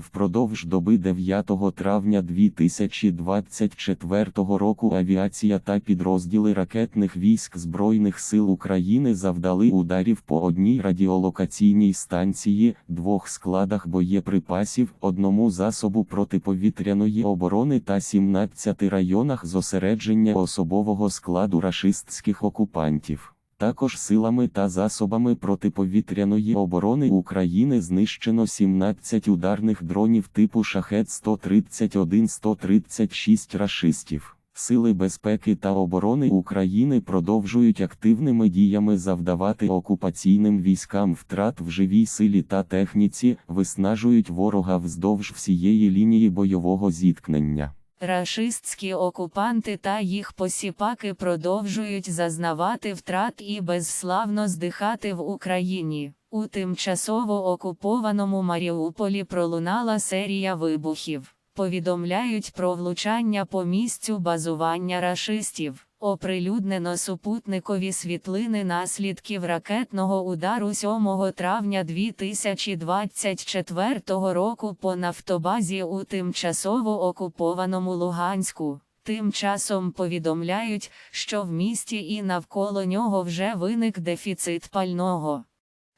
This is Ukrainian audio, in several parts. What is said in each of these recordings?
Впродовж доби 9 травня 2024 року авіація та підрозділи ракетних військ Збройних сил України завдали ударів по одній радіолокаційній станції, двох складах боєприпасів, одному засобу протиповітряної оборони та 17 районах зосередження особового складу рашистських окупантів. Також силами та засобами протиповітряної оборони України знищено 17 ударних дронів типу шахет 131 136 рашистів. Сили безпеки та оборони України продовжують активними діями завдавати окупаційним військам втрат в живій силі та техніці, виснажують ворога вздовж всієї лінії бойового зіткнення. Рашистські окупанти та їх посіпаки продовжують зазнавати втрат і безславно здихати в Україні. У тимчасово окупованому Маріуполі пролунала серія вибухів. Повідомляють про влучання по місцю базування рашистів. Оприлюднено супутникові світлини наслідків ракетного удару 7 травня 2024 року по нафтобазі у тимчасово окупованому Луганську. Тим часом повідомляють, що в місті і навколо нього вже виник дефіцит пального.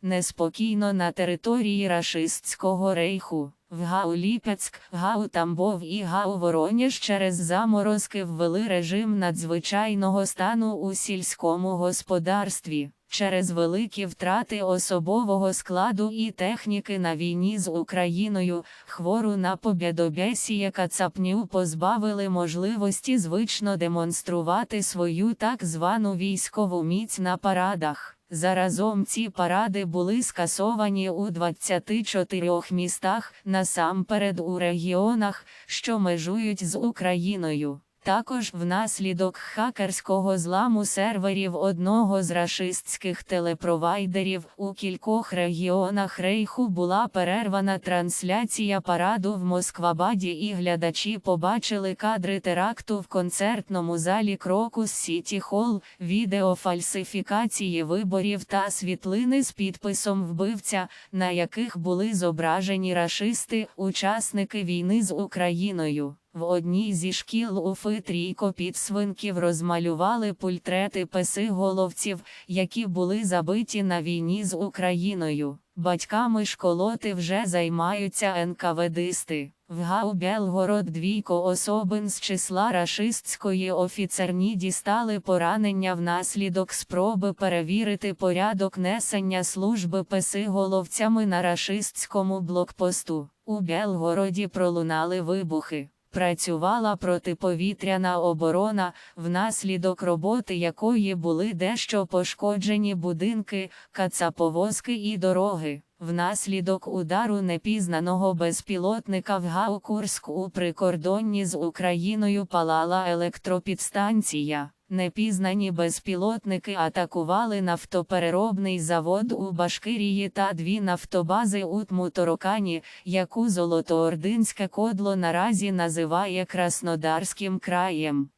Неспокійно на території рашистського рейху. В Гау Ліпецьк, Гау Тамбов і Гау Вороніж через заморозки ввели режим надзвичайного стану у сільському господарстві. Через великі втрати особового складу і техніки на війні з Україною, хвору на побєдобєсіє Кацапню позбавили можливості звично демонструвати свою так звану військову міць на парадах. Заразом ці паради були скасовані у 24 містах, насамперед у регіонах, що межують з Україною. Також внаслідок хакерського зламу серверів одного з рашистських телепровайдерів у кількох регіонах рейху була перервана трансляція параду в Москвабаді і глядачі побачили кадри теракту в концертному залі Крокус Сіті Холл, відео фальсифікації виборів та світлини з підписом вбивця, на яких були зображені рашисти, учасники війни з Україною. В одній зі шкіл Уфи трійко підсвинків розмалювали пультрети песиголовців, які були забиті на війні з Україною. Батьками школоти вже займаються НКВДисти. В ГАУ Белгород двійко особин з числа рашистської офіцерні дістали поранення внаслідок спроби перевірити порядок несення служби песиголовцями на рашистському блокпосту. У Белгороді пролунали вибухи. Працювала протиповітряна оборона, внаслідок роботи якої були дещо пошкоджені будинки, кацаповозки і дороги. Внаслідок удару непізнаного безпілотника в Гаукурськ у прикордонні з Україною палала електропідстанція. Непізнані безпілотники атакували нафтопереробний завод у Башкирії та дві нафтобази у Тмуторокані, яку Золотоординське кодло наразі називає Краснодарським краєм.